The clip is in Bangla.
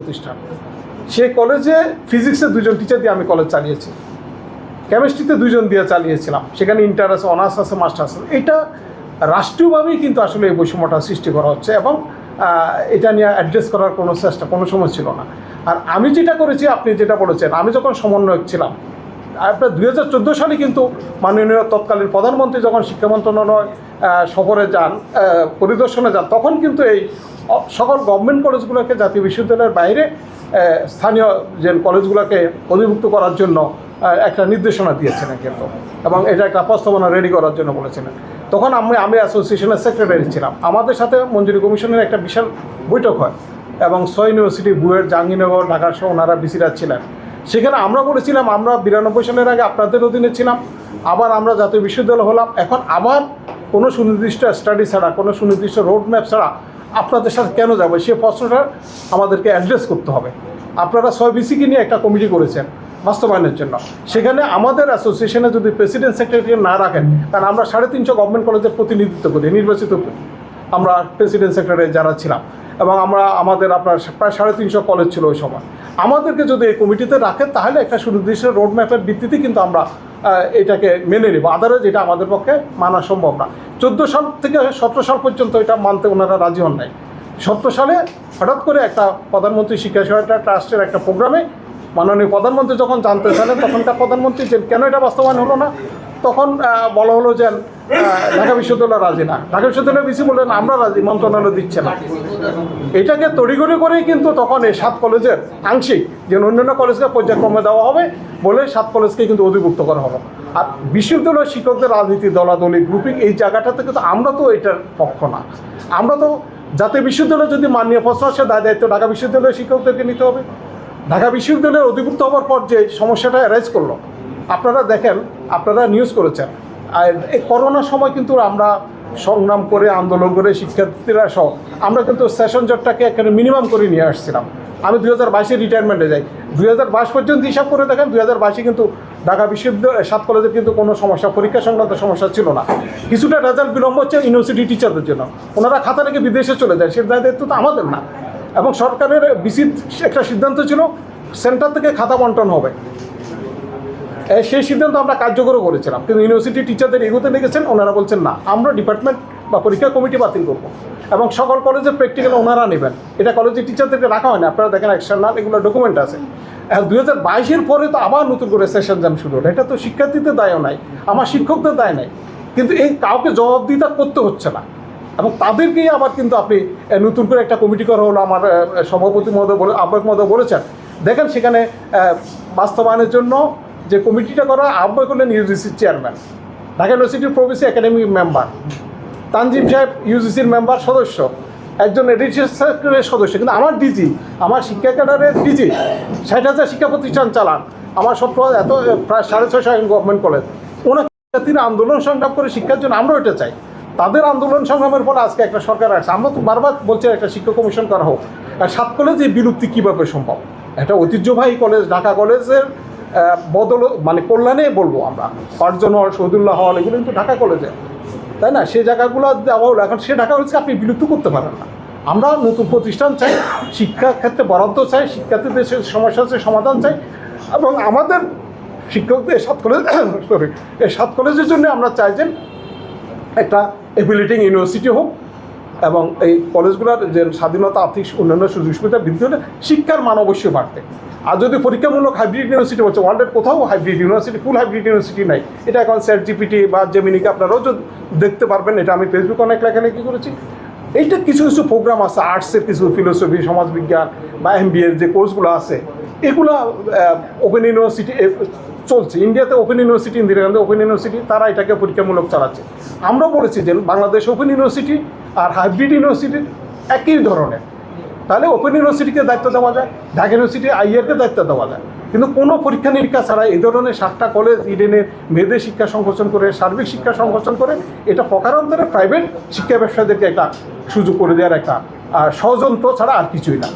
প্রতিষ্ঠান। সেই কলেজে ফিজিক্সে দুজন টিচার দিয়ে আমি কলেজ চালিয়েছি। কেমিস্ট্রিতে দুজন দিয়ে চালিয়েছিলাম। সেখানে ইন্টার আছে অনার্স আছে মাস্টার আছে। এটা রাষ্ট্রীয়ভাবেই কিন্তু আসলে এই বৈষম্যটা সৃষ্টি করা হচ্ছে এবং এটা নিয়ে অ্যাড্রেস করার কোনো চেষ্টা, কোনো সময় ছিল না। আর আমি যেটা করেছি, আপনি যেটা বলেছেন, আমি যখন সমন্বয়ক ছিলাম আপনার দুই হাজার চোদ্দ সালে কিন্তু মাননীয় তৎকালীন প্রধানমন্ত্রী যখন শিক্ষা মন্ত্রণালয় সফরে যান পরিদর্শনে যান, তখন কিন্তু এই সকল গভর্নমেন্ট কলেজগুলোকে জাতীয় বিশ্ববিদ্যালয়ের বাইরে স্থানীয় যে কলেজগুলোকে অধিভুক্ত করার জন্য একটা নির্দেশনা দিয়েছিলেন কিন্তু এবং এটা একটা প্রস্তাবনা রেডি করার জন্য বলেছিলেন। তখন আমি আমি অ্যাসোসিয়েশনের সেক্রেটারি ছিলাম। আমাদের সাথে মঞ্জুরি কমিশনের একটা বিশাল বৈঠক হয় এবং ছয় ইউনিভার্সিটি বুয়েট, জাহাঙ্গীরনগর ঢাকা সহ ওনারা বিসিরা ছিলেন। সেখানে আমরা বলেছিলাম, আমরা বিরানব্বই সালের আগে আপনাদের অধীনে ছিলাম, আবার আমরা জাতীয় বিশ্ববিদ্যালয় হলাম। এখন আবার কোনো সুনির্দিষ্ট স্টাডি ছাড়া, কোনো সুনির্দিষ্ট রোড ম্যাপ ছাড়া আপনাদের সাথে কেন যাবে? সে প্রশ্নটা আমাদেরকে অ্যাড্রেস করতে হবে। আপনারা ছয় বিসিকে নিয়ে একটা কমিটি করেছেন বাস্তবায়নের জন্য। সেখানে আমাদের অ্যাসোসিয়েশনে যদি প্রেসিডেন্ট সেক্রেটারি না রাখেন কারণ আমরা সাড়ে তিনশো গভর্নমেন্ট কলেজের প্রতিনিধিত্ব করি, নির্বাচিত আমরা প্রেসিডেন্ট সেক্রেটারি যারা ছিলাম এবং আমরা আমাদের আপনার প্রায় সাড়ে তিনশো কলেজ ছিল ওই সময়। আমাদেরকে যদি এই কমিটিতে রাখেন, তাহলে একটা সুনির্দিষ্ট রোড ম্যাপের ভিত্তিতে কিন্তু আমরা এটাকে মেনে নেব। আদারওয়াইজ এটা আমাদের পক্ষে মানা সম্ভব না। চোদ্দ সাল থেকে সতেরো সাল পর্যন্ত এটা মানতে ওনারা রাজি হন নাই। সতেরো সালে হঠাৎ করে একটা প্রধানমন্ত্রী শিক্ষা সহায়তা ট্রাস্টের একটা প্রোগ্রামে মাননীয় প্রধানমন্ত্রী যখন জানতে চাইলেন, তখনকার প্রধানমন্ত্রী যে, কেন এটা বাস্তবায়ন হলো না? তখন বলা হলো যে ঢাকা বিশ্ববিদ্যালয় রাজি না। ঢাকা বিশ্ববিদ্যালয় বিসি বললেন, আমরা রাজি, মন্ত্রণালয় দিচ্ছে না। এটাকে তড়িগড়ি করেই কিন্তু তখন এই সাত কলেজের আংশিক, যে অন্যান্য কলেজকে পর্যায়ক্রমে দেওয়া হবে বলে সাত কলেজকে কিন্তু অধিভুক্ত করা হবে। আর বিশ্ববিদ্যালয় শিক্ষকদের রাজনীতি, দলাদলি গ্রুপিং এই জায়গাটাতে কিন্তু আমরা তো এটার পক্ষ না। আমরা তো জাতীয় বিশ্ববিদ্যালয় যদি মাননীয় প্রশ্ন আসে দায় দায়িত্ব ঢাকা বিশ্ববিদ্যালয়ের শিক্ষকদেরকে নিতে হবে। ঢাকা বিশ্ববিদ্যালয়ের অধিভুক্ত হওয়ার পর যে সমস্যাটা অ্যারাইজ করল আপনারা দেখেন, আপনারা নিউজ করেছেন। আর এই করোনার সময় কিন্তু আমরা সংগ্রাম করে, আন্দোলন করে শিক্ষার্থীরা সহ, আমরা কিন্তু সেশন জটটাকে এখানে মিনিমাম করে নিয়ে আসছিলাম। আমি দুই হাজার বাইশে রিটায়ারমেন্টে যাই। দুই হাজার বাইশ পর্যন্ত হিসাব করে দেখেন, দুই হাজার বাইশে কিন্তু ঢাকা বিশ্ববিদ্যালয় সাত কলেজের কিন্তু কোনো সমস্যা, পরীক্ষা সংক্রান্ত সমস্যা ছিল না। কিছুটা রেজাল্ট বিলম্ব হচ্ছে ইউনিভার্সিটি টিচারদের জন্য। ওনারা খাতা রেখে বিদেশে চলে যায়, সে দায়িত্ব তো আমাদের না। এবং সরকারের বিসির একটা সিদ্ধান্ত ছিল সেন্টার থেকে খাতা বন্টন হবে। সেই সিদ্ধান্ত আমরা কার্যকরও করেছিলাম। কিন্তু ইউনিভার্সিটি টিচারদের এগোতে লেগেছেন ওনারা বলছেন, না, আমরা ডিপার্টমেন্ট বা পরীক্ষা কমিটি বাতিল করব। এবং সকল কলেজের প্র্যাকটিক্যাল ওনারা নেবেন। এটা কলেজের টিচারদেরকে রাখা হয় না। আপনারা দেখেন এক্সটার্নাল এগুলো ডকুমেন্ট আছে। দু হাজার বাইশের পরে তো আবার নতুন করে সেশন জাম শুরু হলো। এটা তো শিক্ষার্থীদের দায়ও নাই, আমার শিক্ষকদের দায় নাই। কিন্তু এই কাউকে জবাবদিহিতা করতে হচ্ছে না। এবং তাদেরকেই আবার কিন্তু আপনি নতুন করে একটা কমিটি করা হলো। আমার সভাপতি মহোদয় বলে, আহ্বায়ক মহোদয় বলেছেন। দেখেন সেখানে বাস্তবায়নের জন্য যে কমিটিটা করা আহ্বায়ক হলেন ইউজিসির চেয়ারম্যান ঢাকা ইউনিভার্সিটির প্রভিসি একাডেমি মেম্বার তানজিম সাহেব ইউজিসির মেম্বার সদস্য, একজন এডিশন সদস্য, কিন্তু আমার ডিজি আমার শিক্ষা ক্যাডারের ডিজি ষাট হাজার শিক্ষা প্রতিষ্ঠান চালান, আমার সব এত প্রায় সাড়ে ছয়শো গভর্নমেন্ট কলেজ ওনার শিক্ষার্থীরা আন্দোলন সংগ্রাম করে শিক্ষার জন্য আমরা এটা চাই। তাদের আন্দোলন সংগ্রামের পর আজকে একটা সরকার আসছে। আমরা তো বারবার বলছি একটা শিক্ষা কমিশন করা হোক, আর সাত কলেজ এই বিলুপ্তি কীভাবে সম্ভব? একটা ঐতিহ্যবাহী কলেজ ঢাকা কলেজের বদল মানে কল্যাণে বলব আমরা। পাঁচজন হল শহীদুল্লাহ হল এগুলো কিন্তু ঢাকা কলেজে। তাই না? সেই জায়গাগুলো দেওয়া হলো এখন সে ঢাকা কলেজকে আপনি বিলুপ্ত করতে পারেন না। আমরা নতুন প্রতিষ্ঠান চাই, শিক্ষা ক্ষেত্রে বরাদ্দ চাই, শিক্ষার্থীদের সে সমস্যা আছে সমাধান চাই এবং আমাদের শিক্ষকদের সাত কলেজ সরি এই সাত কলেজের জন্য আমরা চাই যে একটা এফিলিটিং ইউনিভার্সিটি হোক এবং এই কলেজগুলোর যে স্বাধীনতা, আর্থিক অন্যান্য সুযোগ সুবিধা বৃদ্ধি হলে শিক্ষার মান অবশ্যই বাড়তে। আর যদি পরীক্ষামূলক হাইব্রিড ইউনিভার্সিটি হচ্ছে ওয়ার্ল্ডের কোথাও hybrid university full hybrid university নাই, এটা এখন স্যাট জিপিটি বা জেমিনিকে আপনারাও দেখতে পারবেন, এটা আমি ফেসবুকে অনেক লেখালেখি করেছি। এইটা কিছু কিছু প্রোগ্রাম আছে আর্টসের কিছু ফিলোসফি সমাজবিজ্ঞান বা এম যে কোর্সগুলো আছে, এগুলো ওপেন ইউনিভার্সিটি চলছে। ইন্ডিয়াতে open university Indira Gandhi open university তারা এটাকে পরীক্ষামূলক চালাচ্ছে। আমরা বলেছি যে বাংলাদেশ ওপেন ইউনিভার্সিটি আর হাইব্রিড ইউনিভার্সিটি একই ধরনের। তাহলে ওপেন ইউনিভার্সিটিকে দায়িত্ব দেওয়া যায়, ঢাকা ইউনিভার্সিটি আইয়ারকে দায়িত্ব দেওয়া যায়। কিন্তু কোনো পরীক্ষা নিরীক্ষা ছাড়া এই ধরনের সাতটা কলেজ ইডেনের মেয়েদের শিক্ষা সংকোচন করে, সার্বিক শিক্ষা সংকোচন করে, এটা প্রকারান্তরে প্রাইভেট শিক্ষা ব্যবসায়ীদেরকে একটা সুযোগ করে দেওয়ার একটা আর ষড়যন্ত্র ছাড়া আর কিছুই না।